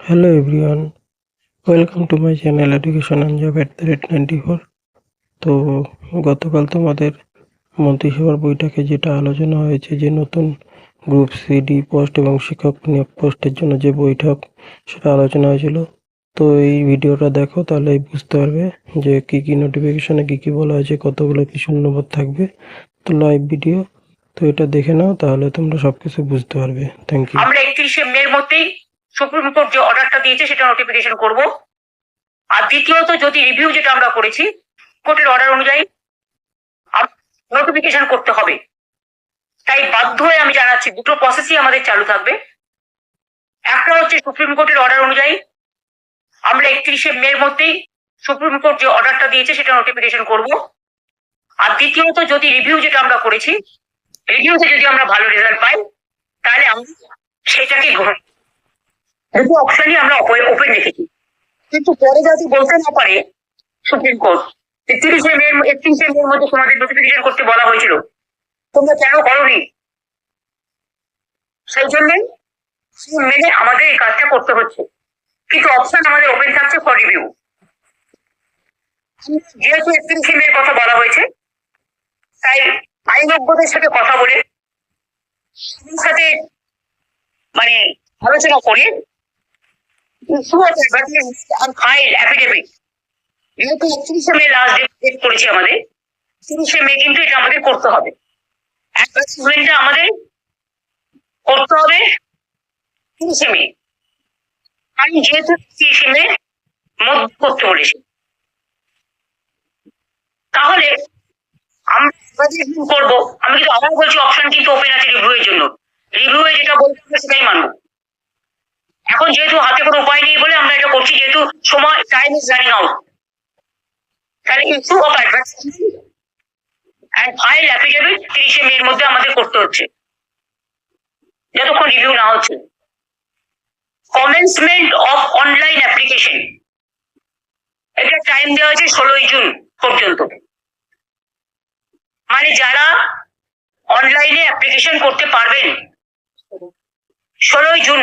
Hello everyone, welcome to my channel Education and Job at the rate 94 তো গতকাল তোমাদের মন্ত্রিসভার বৈঠকে যেটা আলোচনা হয়েছে যে নতুন গ্রুপ সিডি পোস্ট এবং শিক্ষক নিয়োগ পোস্টের জন্য যে বৈঠক সেটা আলোচনা হয়েছিল। তো এই ভিডিওটা দেখো তাহলে বুঝতে পারবে যে কি কি নোটিফিকেশনে কি কি বলা হয়েছে কতগুলো কি শূন্যপদ থাকবে। তো লাইভ ভিডিও তো এটা দেখে নাও তাহলে তোমরা সবকিছু বুঝতে পারবে। থ্যাংক ইউ আমরা একত্রিশে মের মধ্যেই সুপ্রিম কোর্ট যে অর্ডারটা দিয়েছে, সেটা নোটিফিকেশন করব। আর দ্বিতীয়ত, যদি রিভিউ যেটা আমরা করেছি কোর্টের অর্ডার অনুযায়ী নোটিফিকেশন করতে হবে। তাই বাধ্য হয়ে আমি জানাচ্ছি, দুটো প্রসেসই আমাদের চালু থাকবে। একটা হচ্ছে সুপ্রিম কোর্টের অর্ডার অনুযায়ী আমরা একত্রিশে মের মধ্যেই সুপ্রিম কোর্ট যে অর্ডারটা দিয়েছে, সেটা নোটিফিকেশন করব। আর দ্বিতীয়ত, যদি রিভিউ যেটা আমরা করেছি রিভিউতে যদি আমরা ভালো রেজাল্ট পাই, তাহলে আমরা সেটাকে গ্রহণ দুটো অপশনই আমরা ওপেন রেখেছি কিন্তু পরে যাতে বলতে না পারে সুপ্রিম কোর্ট তিরিশে মে, একত্রিশে মের মধ্যে তোমাদের নোটিফিকেশন করতে বলা হয়েছিল। তোমরা কেন করোনি? সেই জন্যই মেনে আমাদের এই কাজটা করতে হচ্ছে। কিন্তু অপশন আমাদের ওপেন থাকছে ফর রিভিউ যেহেতু একত্রিশে মের কথা বলা হয়েছে, তাই আইনজ্ঞদের সাথে কথা বলে, সাথে মানে আলোচনা করে যেহেতু মে লাস্ট ডেট আমাদের তিরিশে মে কিন্তু এটা আমাদের করতে হবে আমাদের করতে হবে তিরিশে মে আমি যেহেতু তিরিশে মধ্যে করতে বলেছি তাহলে আমরা করব? আমি কিন্তু আবার বলছি অপশন কিন্তু ওপেন আছে রিভিউ এর জন্য। রিভিউ এ যেটা বলতে হবে সেটাই মানবো। এখন যেহেতু হাতে কোনো উপায় নেই বলে আমরা এটা করছি, যেহেতু সময় টাইম ইজ রানিং আউট তাহলে issue of advertisement and file affidavit তিরিশে মের মধ্যে আমাদের করতে হচ্ছে। যতক্ষণ রিভিউ না হচ্ছে। কমেন্সমেন্ট অফ অনলাইন অ্যাপ্লিকেশন এটা টাইম দেওয়া হয়েছে ষোলোই জুন পর্যন্ত। মানে যারা অনলাইনে অ্যাপ্লিকেশন করতে পারবেন, ষোলোই জুন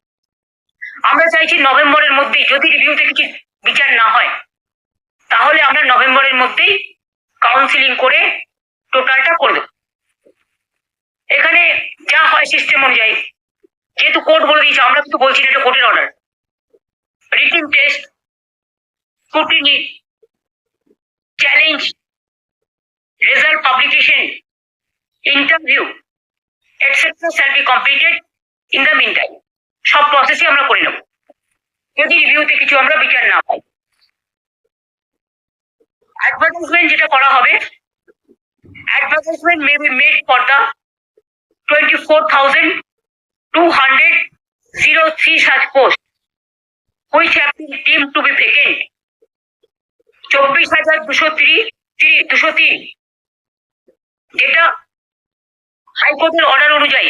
আমরা চাইছি নভেম্বরের মধ্যেই যদি রিভিউতে কিছু বিচার না হয়, তাহলে আমরা নভেম্বরের মধ্যেই কাউন্সিলিং করে টোটালটা করে দেবো। এখানে যা হয় সিস্টেম অনুযায়ী, যেহেতু কোর্ট বলে দিয়েছে, আমরা কিন্তু বলছি না, এটা কোর্টের order written test scrutiny challenge result publication interview etcetera shall be completed in the mean time সব প্রসেসই আমরা করে নেব। যদি রিভিউতে কিছু আমরা বিচার না পাই। অ্যাডভার্টাইজমেন্ট যেটা করা হবে advertisement may be made for the twenty four thousand two hundred zero three such post which have been deemed to be vacant চব্বিশ হাজার দুশো তিরিশ দুশো তিন যেটা হাইকোর্টের অর্ডার অনুযায়ী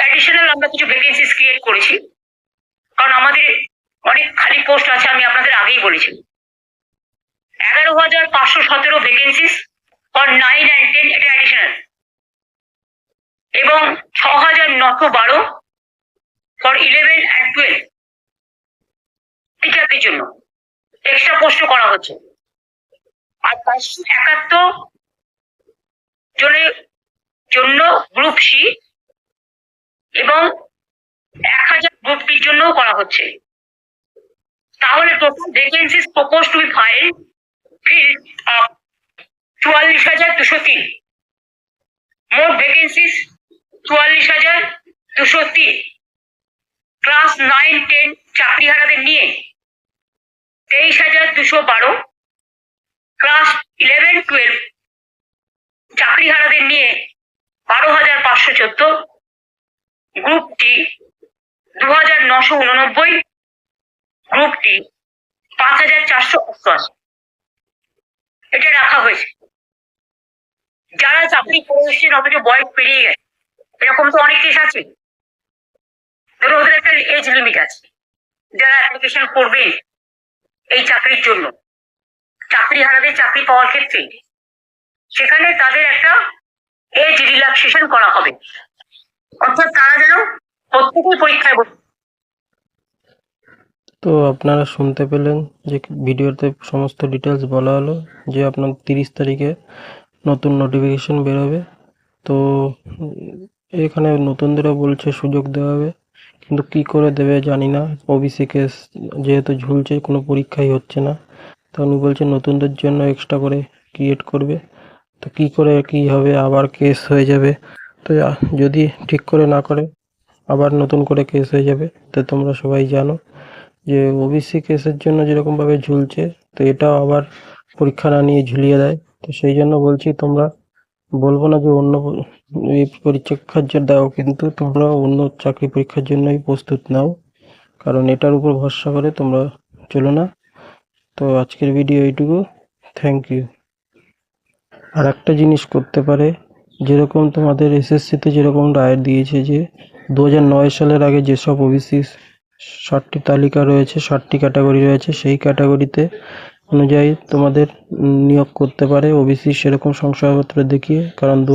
অ্যাডিশনাল আমরা কিছু ভ্যাকেন্সিস ক্রিয়েট করেছি। কারণ আমাদের অনেক খালি পোস্ট আছে, আমি আপনাদের আগেই বলেছি। এগারো হাজার পাঁচশো সতেরো vacancies for nine and ten এটা অ্যাডিশনাল এবং ছ হাজার নশো বারো ফর ইলেভেন অ্যান্ড টুয়েলভ টিচারদের জন্য। এক্সট্রা পোস্ট করা হচ্ছে। আর পাঁচশো একাত্তর জনের জন্য গ্রুপ সি এবং এক হাজার গ্রুপ জন্যও করা হচ্ছে। তাহলে vacancies propose to be file চুয়াল্লিশ হাজার দুশো তিন। মোট ভ্যাকেন্সিস চুয়াল্লিশ হাজার দুশো তিন। ক্লাস নাইন টেন চাকরিহারাদের নিয়ে তেইশ হাজার দুশো বারো। ক্লাস ইলেভেন টুয়েলভ চাকরিহারাদের নিয়ে বারো হাজার পাঁচশো চোদ্দ। গ্রুপ টি দু হাজার নশো উননব্বই গ্রুপ টি পাঁচ হাজার চারশো অষ্টআশি এটা রাখা হয়েছে। যারা চাকরি করে এসেছেন অথচ বয়স পেরিয়ে গেছে। এরকম তো অনেক কেস আছে। ধরো ওদের একটা এজ লিমিট আছে। যারা অ্যাপ্লিকেশন করবে এই চাকরির জন্য, চাকরি হারাদের চাকরি পাওয়ার ক্ষেত্রে, সেখানে তাদের একটা এজ রিল্যাক্সেশন করা হবে। অর্থাৎ যেন প্রত্যেকেই পরীক্ষায় বসে। তো আপনারা শুনতে পেলেন যে ভিডিওতে সমস্ত ডিটেলস বলা হলো যে আপনার তিরিশ তারিখে নতুন নোটিফিকেশন বেরোবে। তো এখানে নতুনদেরও বলছে সুযোগ দেওয়া হবে। কিন্তু কি করে দেবে জানি না। ওবিসি কেস যেহেতু ঝুলছে, কোনো পরীক্ষাই হচ্ছে না। তো উনি বলছেন নতুনদের জন্য এক্সট্রা করে ক্রিয়েট করবে। তো কি করে, কি হবে? আবার কেস হয়ে যাবে। তো যদি ঠিক করে না করে আবার নতুন করে কেস হয়ে যাবে, তো তোমরা সবাই জানো যে ওবিসি কেসের জন্য যেরকমভাবে ঝুলছে, তো এটাও আবার পরীক্ষা না নিয়ে ঝুলিয়ে দেয়। তো সেই জন্য বলছি তোমরা বলব না যে অন্য এই পরীক্ষার জন্য দাও, কিন্তু তোমরা অন্য চাকরি পরীক্ষার জন্যই প্রস্তুত নাও, কারণ এটার উপর ভরসা করে তোমরা চলো না। তো আজকের ভিডিও এইটুকু। থ্যাংক ইউ আর একটা জিনিস করতে পারে যেরকম তোমাদের এসএসসিতে যেরকম রায় দিয়েছে যে দু সালের আগে যেসব ওবিসি ষাটটি তালিকা রয়েছে, ষাটটি ক্যাটাগরি রয়েছে, সেই ক্যাটাগরিতে অনুযায়ী তোমাদের নিয়োগ করতে পারে ওবিসি সেরকম শংসাপত্র দেখিয়ে। কারণ দু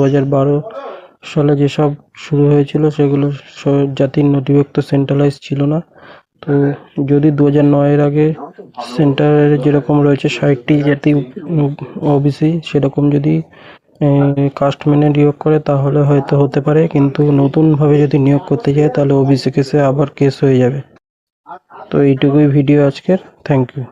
সালে যেসব শুরু হয়েছিল সেগুলো জাতির নথিভুক্ত সেন্ট্রালাইজ ছিল না। তো যদি দু হাজার নয়ের আগে সেন্টারে যেরকম রয়েছে ষাটটি জাতি ওবিসি সেরকম যদি কাস্ট মেনে নিয়োগ করে তাহলে হয়তো হতে পারে, কিন্তু নতুনভাবে যদি নিয়োগ করতে যায়, তাহলে ওবিসি কেসে আবার কেস হয়ে যাবে। তো এইটুকুই ভিডিও আজকের। Thank you